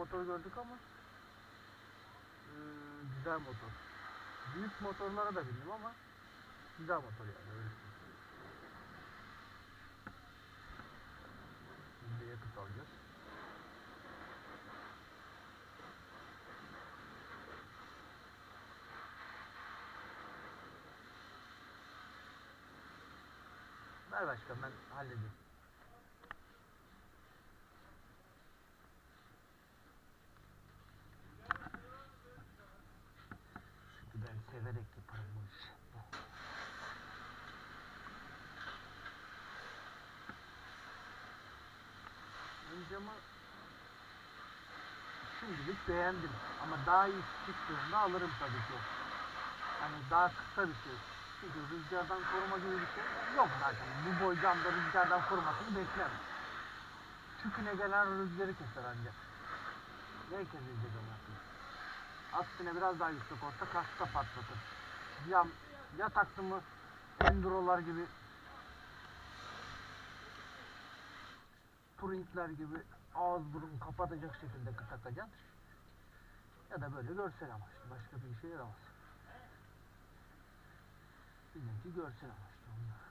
motor gördük ama eee, güzel motor. Büyük motorlara da bindim ama güzel motor yani. Öyle. Şimdi yakıt alacağız. Ver başkan ben halledeyim. Çünkü ben severek yaparım bu işi. Önce ama şimdilik beğendim. Ama daha iyi çıktığında alırım tabii ki. Hani daha kısa bir şey. Çünkü rüzgardan koruma gibi bir şey yok zaten. Bu boy camda rüzgardan korumasını beklemem. Tüküne gelen rüzgarı keser ancak. Ne kesecek onu? Aksine biraz daha yüksek olsa kasta patlatır. Cam ya taktı endurolar gibi Touring'ler gibi ağız burun kapatacak şekilde takacaksın. Ya da böyle görsel amaçlı. Başka bir işe yaramaz. Bizimki görsel amaçlı. onlar.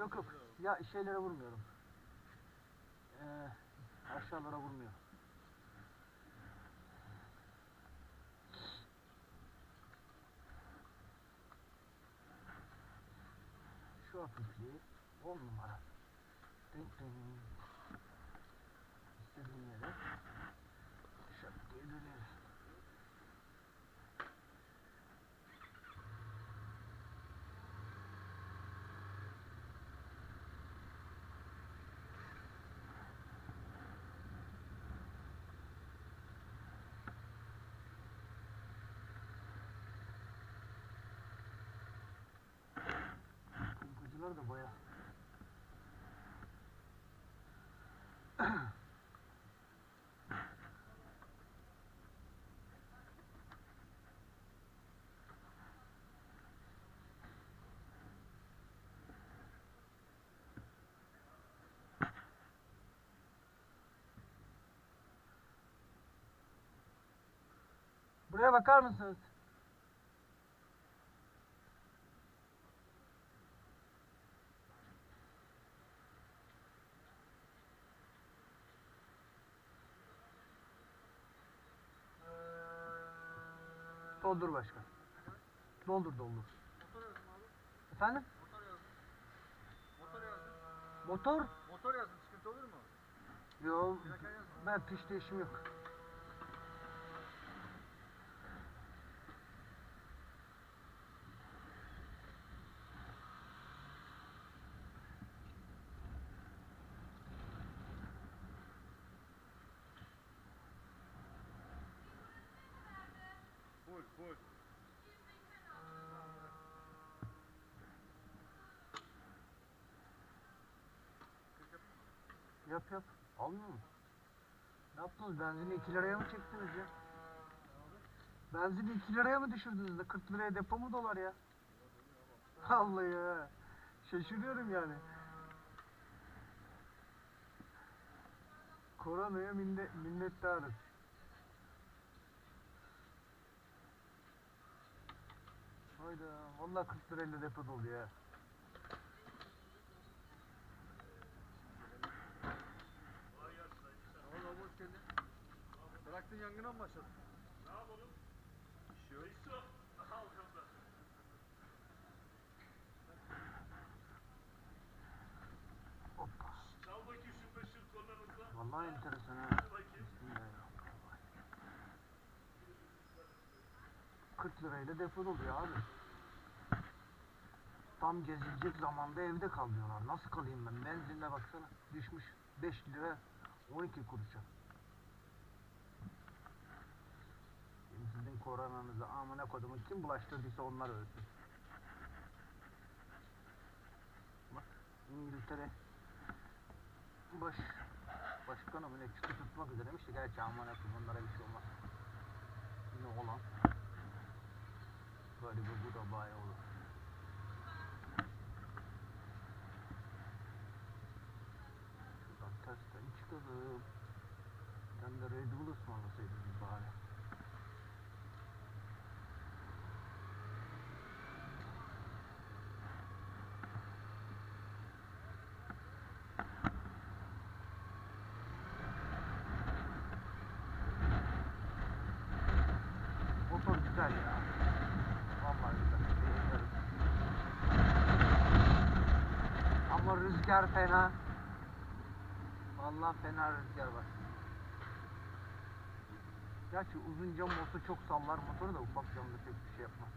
Yok yok. Ya şeylere vurmuyorum. Ee, aşağılara vurmuyor. Şu hafifliği 10 numara. Ding ding. İstediğin yere şak diye döneriz. Pompacılar da baya. Buraya bakar mısınız? Doldur başkan. Doldur doldur. Motor yazın abi. Efendim? Motor. Motor yazın. Motor? Motor yazın. Sıkıntı olur mu? Yo, Plakan yazın. ben pişte işim yok. Yap yap. Almıyor mu? Ne yaptınız? Benzini 2 liraya mı çektiniz ya? Benzini 2 liraya mı düşürdünüz de 40 liraya depo mu dolar ya? Allah ya. Şaşırıyorum yani. Koronaya minnet, minnettarız. Hayda. Vallahi 40 lirayla depo dolu ya. Tamam abi hoş geldin. Bıraktın yangına mı başladın? Ne yapalım? İş yok. Hoppa. Çal bakayım şu peşin kornamızda. Vallahi enteresan ha. bakayım. Bismillahirrahmanirrahim. 40 lirayla depo doluyor abi. Tam gezilecek zamanda evde kal diyorlar. Nasıl kalayım ben? Benzinle baksana. Düşmüş 5 lira 12 kuruşa. Şimdi sizin koronanızı amına kodumu kim bulaştırdıysa onlar ölsün. Bak İngiltere baş başkanı ne çıkı tutmak üzereymiş de gerçi aman akım onlara bir şey olmaz. Yine olan böyle bu, bu da bayağı olur. Şuradan tersten çık. bakalım. Ben de Red Bull ısmarlasaydım bari. Motor güzel ya. Vallahi güzel. Beğeniyorum. Ama rüzgar fena. Vallahi fena rüzgar var. Gerçi uzun cam olsa çok sallar motoru da ufak camda pek bir şey yapmaz.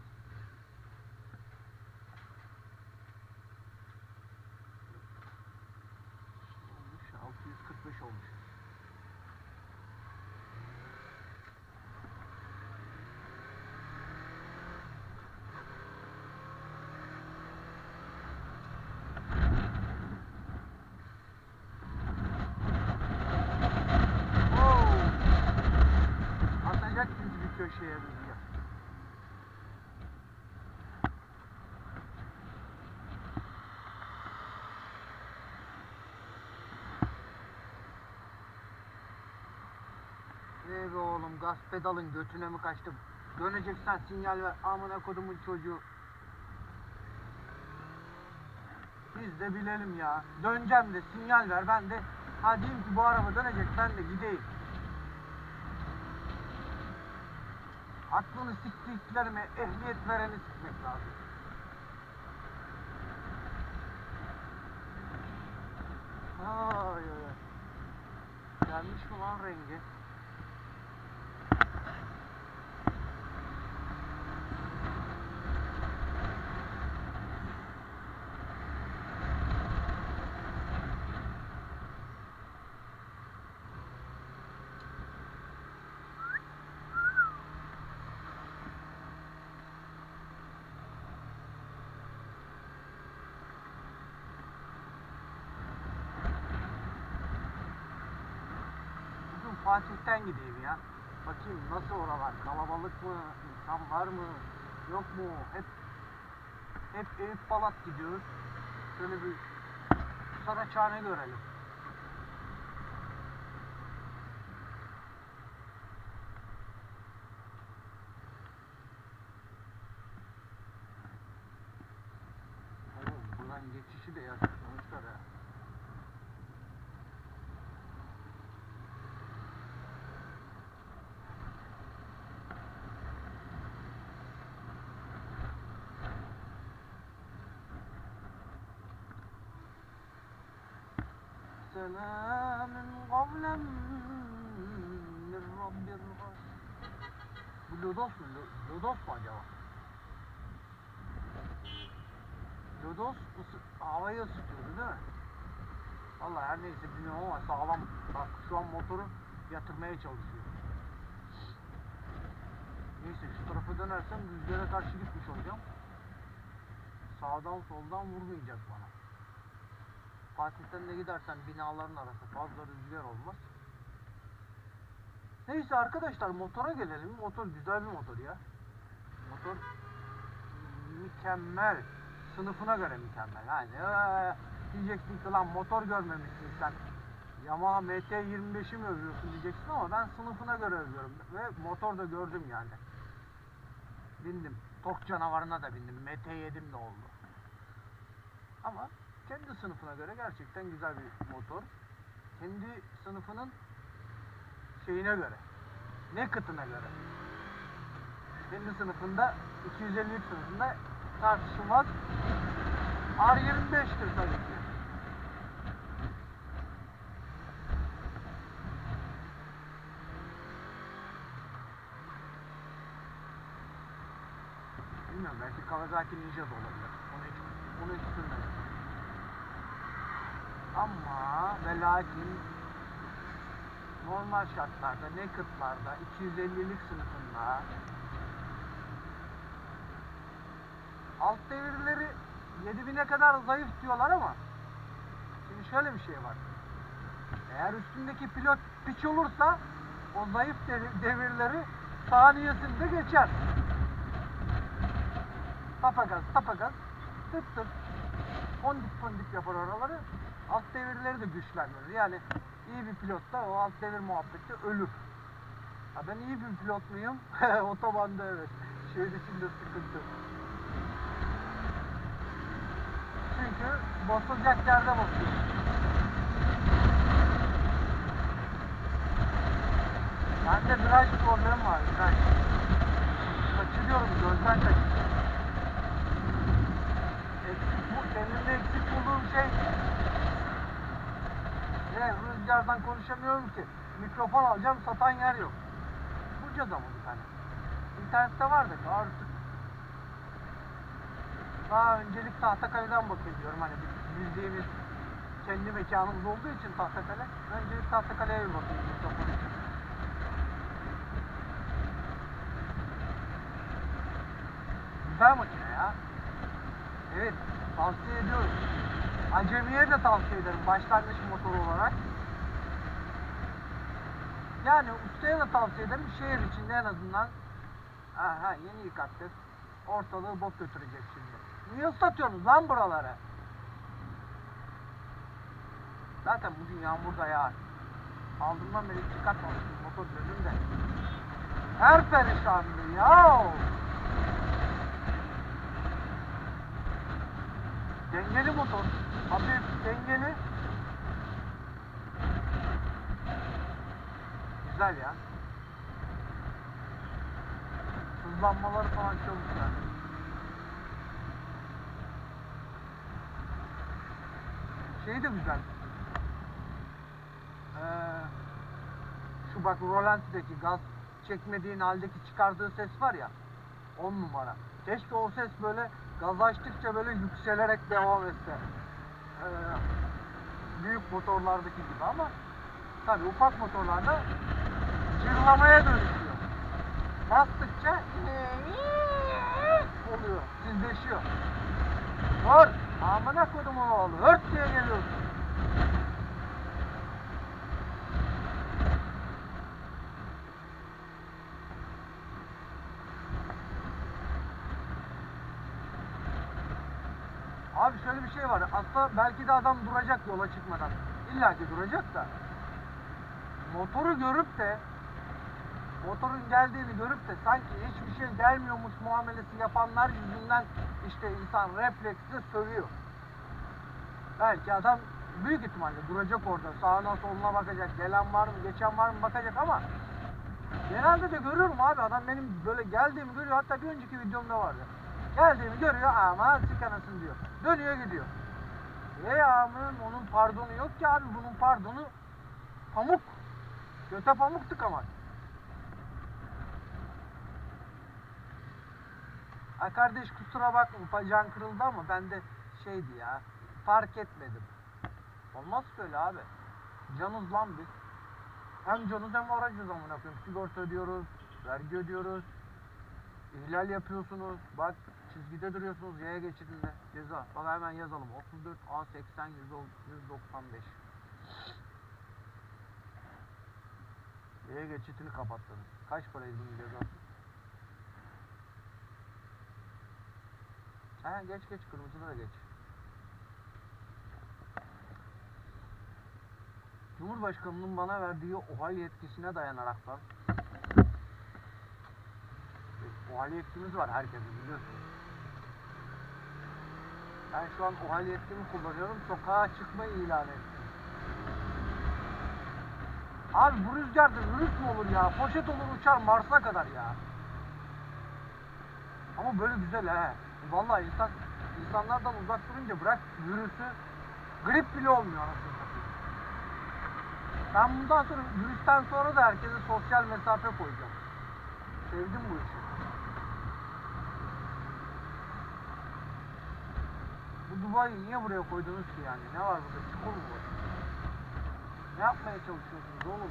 Ne be oğlum gaz pedalın götüne mi kaçtı? Döneceksen sinyal ver amına kodumun çocuğu. Biz de bilelim ya. Döneceğim de sinyal ver ben de ha diyeyim ki bu araba dönecek ben de gideyim. Aklını siktiklerime ehliyet vereni sikmek lazım. Ay ay ay. Gelmiş mi lan rengi? Bugün Fatih'ten gideyim ya. Bakayım nasıl oralar? Kalabalık mı? İnsan var mı? Yok mu? Hep hep Eyüp Balat gidiyoruz. Şöyle bir Saraçhane görelim. Oğlum buradan geçişi de yasaklamışlar ha. سلام قولا من رب الرحيم Bu Lodos mu? Lo- Lodos mu acaba? Lodos ısı, havayı ısıtıyordu değil mi? Vallahi her neyse bilmiyorum ama sağlam. Bak şu an motoru yatırmaya çalışıyor. Neyse şu tarafa dönersem rüzgara karşı gitmiş olacağım. Sağdan soldan vurmayacak bana. Fatih'ten de gidersen binaların arası fazla rüzgar olmaz. Neyse arkadaşlar motora gelelim. Motor güzel bir motor ya. Motor mükemmel. Sınıfına göre mükemmel. Hani ee, diyeceksin ki lan motor görmemişsin sen. Yamaha MT25'i mi övüyorsun diyeceksin ama ben sınıfına göre övüyorum. Ve motor da gördüm yani. Bindim. Tok canavarına da bindim. MT7'm de oldu. Ama kendi sınıfına göre gerçekten güzel bir motor. Kendi sınıfının şeyine göre. Ne kıtına göre. Kendi sınıfında 253 sınıfında tartışılmaz R25'tir tabii ki. Bilmiyorum belki Kawasaki Ninja da olabilir. Onu hiç, onu hiç sürmedim. Ama ve lakin normal şartlarda, naked'larda, 250'lik sınıfında alt devirleri 7000'e kadar zayıf diyorlar ama şimdi şöyle bir şey var. Eğer üstündeki pilot piç olursa o zayıf devir- devirleri saniyesinde geçer. Tapagaz, tapagaz, tık tık, fondik fondik yapar oraları. Alt devirleri de güçlendirir. Yani iyi bir pilot da o alt devir muhabbeti ölür. Ha ben iyi bir pilot muyum? Otobanda evet. Şehir içinde sıkıntı. Çünkü basılacak yerde basıyor. Bende viraj problemi var, viraj. Kaçırıyorum, gözden kaçırıyorum. Eksik bu, kendimde eksik bulduğum şey ne, rüzgardan konuşamıyorum ki. Mikrofon alacağım, satan yer yok. Buca'da mı bir tane? İnternette var da artık. Daha öncelik Tahtakale'den bakayım diyorum. Hani bildiğimiz kendi mekanımız olduğu için Tahtakale. Öncelik Tahtakale'ye bir bakayım mikrofon için. Güzel makine ya. Evet, tavsiye ediyorum. Acemiye de tavsiye ederim başlangıç motoru olarak. Yani ustaya da tavsiye ederim şehir içinde en azından. Aha yeni yıkattık. Ortalığı bok götürecek şimdi. Niye ıslatıyorsunuz lan buraları? Zaten bugün yağmur da yağar. Aldığımdan beri çıkartmamıştım motor gözümde. Her perişandı ya. Dengeli motor. Hafif dengeli. Güzel ya. Hızlanmaları falan çok güzel. Şey de güzel. Ee, şu bak Rolanti'deki gaz çekmediğin haldeki çıkardığı ses var ya. 10 numara. Keşke o ses böyle gaz açtıkça böyle yükselerek devam etse. Ee, büyük motorlardaki gibi ama tabi ufak motorlarda cırlamaya dönüşüyor. Bastıkça oluyor, tizleşiyor. Dur! Amına kodum oğlu, hırt diye geliyorsun. Abi şöyle bir şey var. Aslında belki de adam duracak yola çıkmadan. İlla ki duracak da. Motoru görüp de motorun geldiğini görüp de sanki hiçbir şey gelmiyormuş muamelesi yapanlar yüzünden işte insan refleksle sövüyor. Belki adam büyük ihtimalle duracak orada. Sağına soluna bakacak. Gelen var mı, geçen var mı bakacak ama genelde de görüyorum abi. Adam benim böyle geldiğimi görüyor. Hatta bir önceki videomda vardı. Geldiğimi görüyor ama sikanasın diyor. Dönüyor gidiyor. E yağmurun onun pardonu yok ki abi. Bunun pardonu pamuk. Göte pamuk tıkamak. Ay kardeş kusura bakma bacağın kırıldı ama ben de şeydi ya fark etmedim. Olmaz böyle abi. Canız lan biz. Hem canız hem aracız amına koyayım. Sigorta ödüyoruz, vergi ödüyoruz. İhlal yapıyorsunuz. Bak çizgide duruyorsunuz yaya geçidinde. Ceza. Bak hemen yazalım. 34 A 80 195. Yaya geçitini kapattınız. Kaç paraydı bunun cezası? Ha geç geç kırmızıda da geç. Cumhurbaşkanının bana verdiği OHAL yetkisine dayanararaktan OHAL yetkimiz var herkesin biliyorsunuz. Ben şu an OHAL yetkimi kullanıyorum. Sokağa çıkmayı ilan ettim. Abi bu rüzgarda virüs mü olur ya? Poşet olur uçar Mars'a kadar ya. Ama böyle güzel he. Vallahi insan insanlardan uzak durunca bırak virüsü grip bile olmuyor anasını. Ben bundan sonra virüsten sonra da herkese sosyal mesafe koyacağım. Sevdim bu işi. Bu Dubai'yi niye buraya koydunuz ki yani? Ne var burada? Çukur mu var? Ne yapmaya çalışıyorsunuz oğlum?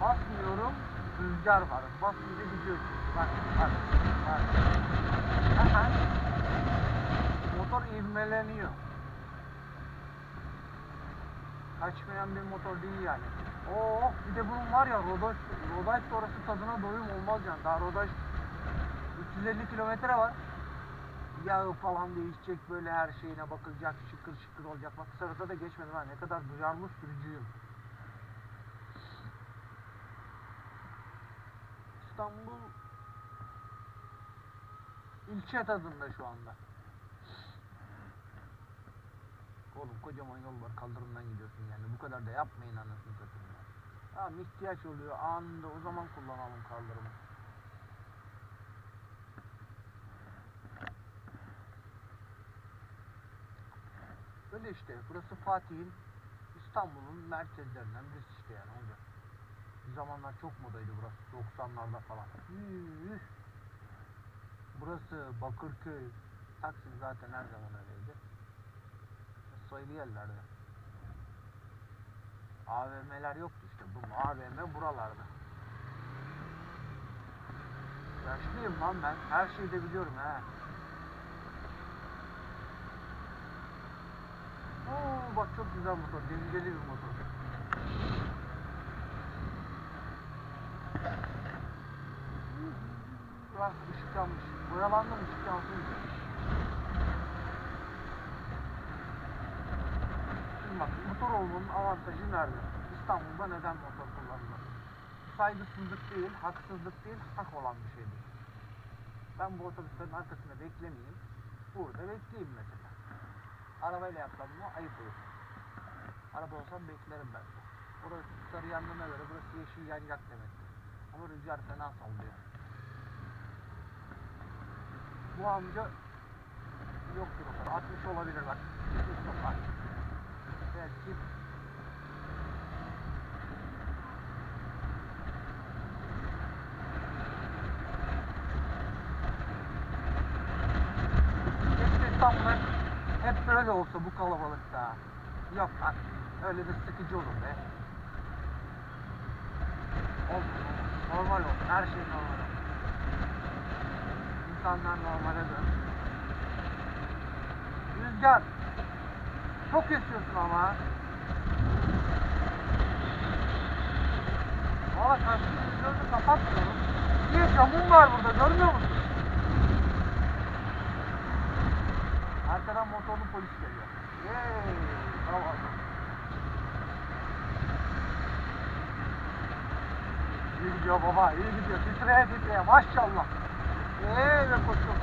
Basmıyorum, rüzgar var. Basınca gidiyorsun. Bak, bak, bak. Aha. Motor ivmeleniyor. Kaçmayan bir motor değil yani. Oo, bir de bunun var ya rodaj, rodaj sonrası tadına doyum olmaz yani. Daha rodaj 350 kilometre var. yağı falan değişecek böyle her şeyine bakılacak şıkır şıkır olacak. Bak sırada da geçmedim ha ne kadar duyarlı sürücüyüm. İstanbul ilçe tadında şu anda. Oğlum kocaman yol var kaldırımdan gidiyorsun yani bu kadar da yapmayın anasını satayım ya. Tamam ihtiyaç oluyor anında o zaman kullanalım kaldırımı. Böyle işte burası Fatih'in İstanbul'un merkezlerinden birisi işte yani olacak. Bir zamanlar çok modaydı burası 90'larda falan. Burası Bakırköy, Taksim zaten her zaman öyleydi. Sayılı yerlerde. AVM'ler yoktu işte. Bu AVM buralarda. Yaşlıyım lan ben. Her şeyi de biliyorum he. Oo bak çok güzel motor. Dengeli bir motor. Bak ışık yanmış. Mı ışık yansın. Şimdi bak motor olmanın avantajı nerede? İstanbul'da neden motor kullanılır? Saygısızlık değil, haksızlık değil, hak olan bir şeydir. Ben bu otobüslerin arkasında beklemeyeyim. Burada bekleyeyim mesela. Arabayla yapsam mı ayıp olur. Araba olsam beklerim ben. Orası sarı yandığına göre burası yeşil yanacak demektir. Ama rüzgar fena sallıyor. Bu amca yoktur o kadar. 60 olabilir bak. Mustafa. Belki Keşke hep böyle olsa bu kalabalıkta. Yok lan. Öyle de sıkıcı olur be. Olsun. Normal olsun. Her şey normal olsun. İnsanlar normale dön. Rüzgar. Çok esiyorsun ama. Valla karşı gözünü kapatmıyorum. Niye camım var burada görmüyor musun? Arkadan motorlu polis geliyor. Yeee. Bravo. İyi gidiyor baba, iyi gidiyor. Titreye titreye maşallah. Eee ve koşuyor.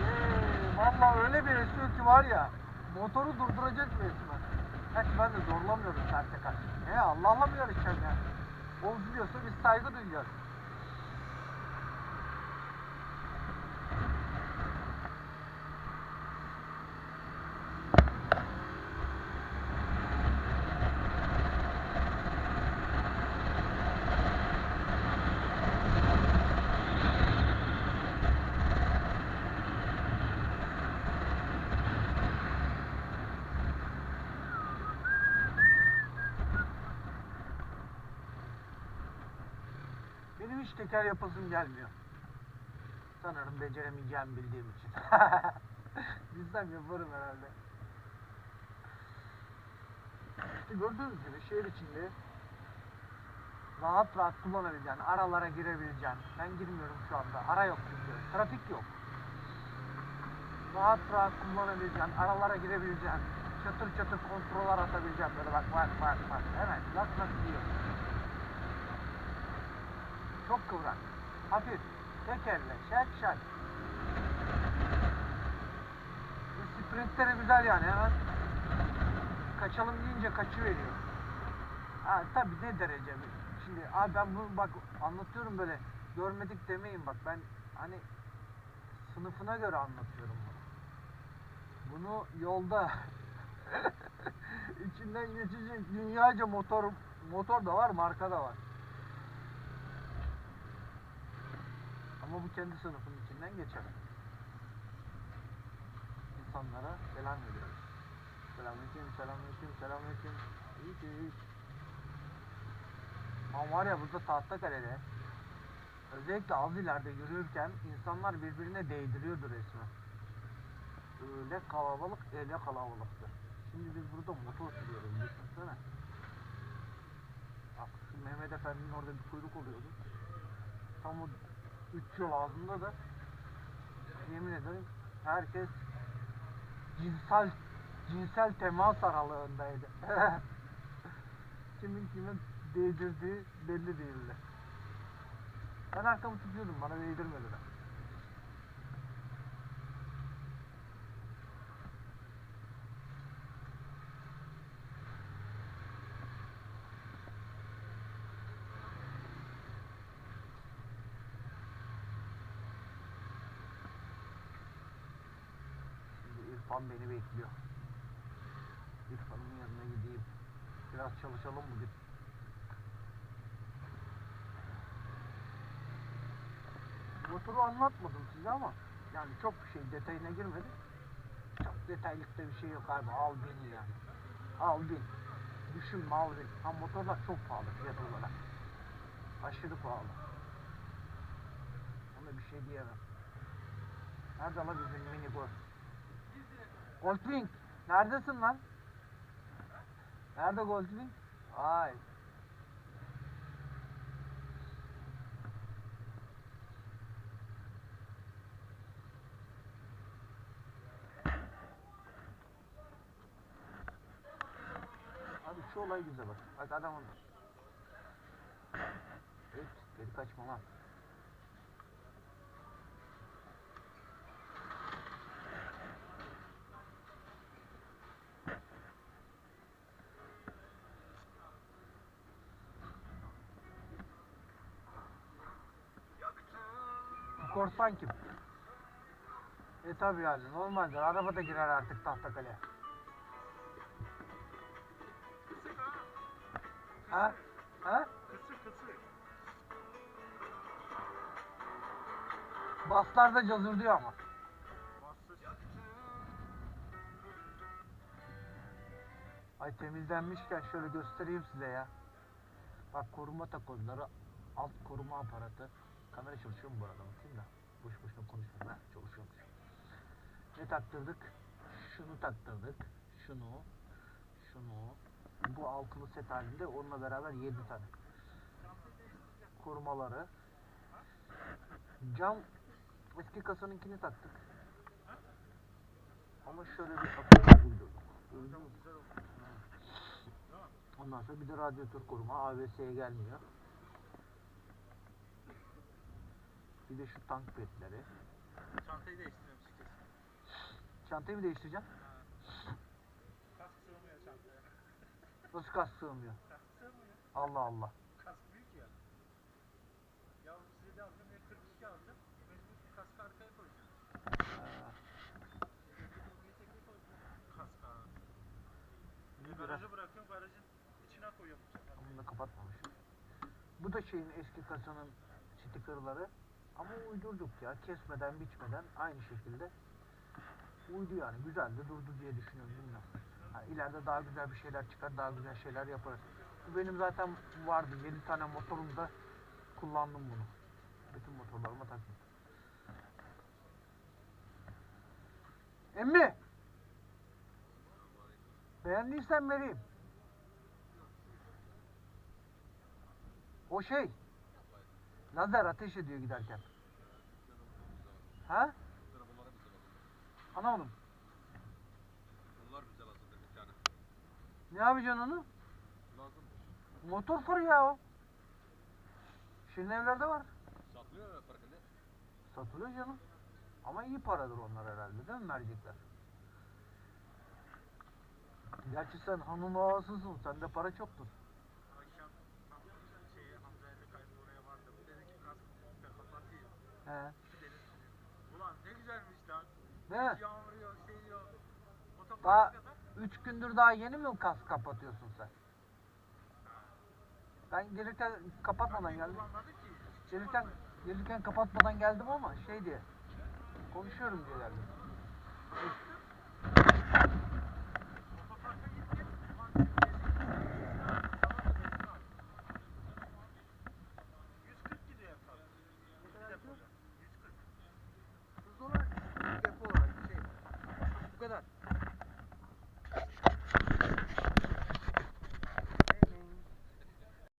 Ee, Vallahi öyle bir esiyor ki var ya motoru durduracak resmen. Gerçi ben de zorlamıyorum serte karşı. Ne Allah Allah mı yarışacağım ya? Oldu diyorsa biz saygı duyacağız. Benim hiç teker yapasım gelmiyor. Sanırım beceremeyeceğimi bildiğim için. Bilsem yaparım herhalde. İşte gördüğünüz gibi şehir içinde rahat rahat kullanabileceğin, aralara girebileceğin. Ben girmiyorum şu anda. Ara yok çünkü. Trafik yok. Rahat rahat kullanabileceğin, aralara girebileceğin, çatır çatır kontroller atabileceğin. Böyle bak bak bak bak. Hemen lak lak diyor. Çok kıvrak. Hafif. Tek elle. Şak şak. Sprintleri güzel yani hemen. Kaçalım deyince kaçıveriyor. Ha tabi ne derece Şimdi abi ben bunu bak anlatıyorum böyle görmedik demeyin bak ben hani sınıfına göre anlatıyorum bunu. Bunu yolda içinden geçecek dünyaca motor motor da var marka da var. Ama bu kendi sınıfının içinden geçer. İnsanlara selam veriyoruz. Selamünaleyküm, selamünaleyküm, selamünaleyküm. İyi ki iyi. Ama var ya burada Tahtakale'de özellikle az ileride yürürken insanlar birbirine değdiriyordu resmen. Öyle kalabalık, öyle kalabalıktı. Şimdi biz burada motor sürüyoruz düşünsene. Bak şu Mehmet Efendi'nin orada bir kuyruk oluyordu. Tam o 3 yol ağzında da yemin ederim herkes cinsel cinsel temas aralığındaydı. Kimin kimin değdirdiği belli değildi. Ben arkamı tutuyordum bana değdirmediler. Bekliyor. İrfan'ın yanına gideyim. Biraz çalışalım bugün. Motoru anlatmadım size ama yani çok bir şey detayına girmedi. Çok detaylıkta bir şey yok abi al bin yani. Al bin. Düşünme al bin. Ha motorlar çok pahalı fiyat olarak. Aşırı pahalı. Ona bir şey diyemem. Nerede lan bizim mini golf? Goldwing. Neredesin lan? Nerede Goldwing? Ay. Abi şu olay güzel bak. Bak adamın. Evet, geri kaçma lan. Korsan kim? E tabi yani normaldir. Araba da girer artık Tahtakale'ye. Kısık ha. Ha? Kısık kısık. Baslar da cazır ama. Bastır. Ay temizlenmişken şöyle göstereyim size ya. Bak koruma takozları, alt koruma aparatı. Kamera çalışıyor mu bu arada bakayım da. Boş boşuna konuşuyorum ha çalışıyormuş. Ne taktırdık? Şunu taktırdık. Şunu. Şunu. Bu altılı set halinde onunla beraber 7 tane. Korumaları. Cam eski kasanınkini taktık. Ama şöyle bir. Güzel oldu. Ondan sonra bir de radyatör koruma ABS'ye gelmiyor. Bir de şu tank petleri. Çantayı değiştiriyorum. Çantayı mı değiştireceğim? Kask sığmıyor çantaya. Nasıl kas sığmıyor? Kask sığmıyor. Allah Allah. Kask büyük ya. Ya 37 aldım ya 42 aldım. Mecbur kaskı arkaya koyacağım. Kask ha. iyi biraz. Garaja bırakıyorum garajın içine koyuyorum. Bunu da kapatmamışım. Bu da şeyin eski kasanın stikerleri. Ama uydurduk ya. Kesmeden biçmeden aynı şekilde uydu yani. Güzel de durdu diye düşünüyorum. Bilmiyorum. Ha, ileride daha güzel bir şeyler çıkar. Daha güzel şeyler yaparız. Benim zaten vardı. 7 tane motorumda kullandım bunu. Bütün motorlarıma taktım. Emmi! Beğendiysen vereyim. O şey. Lazer ateş ediyor giderken. Ha? Anlamadım. Bunlar bize lazım bir tane. Ne yapacaksın onu? Lazımmış. Motor farı ya o. Şirin evlerde var. Saklıyor ya farkında. Satılıyor canım. Ama iyi paradır onlar herhalde değil mi mercekler? Gerçi sen hanın ağasısın. Sende para çoktur. He. Ulan ne güzelmiş lan. Değil mi? Yağmur yok, şey yok. Daha kadar. üç gündür daha yeni mi kas kapatıyorsun sen? Ben gelirken kapatmadan Ben geldim. kullanmadı ki. Gelirken, gelirken kapatmadan geldim ama şey diye. Konuşuyorum diye geldim. Otoparka gittim. Ulan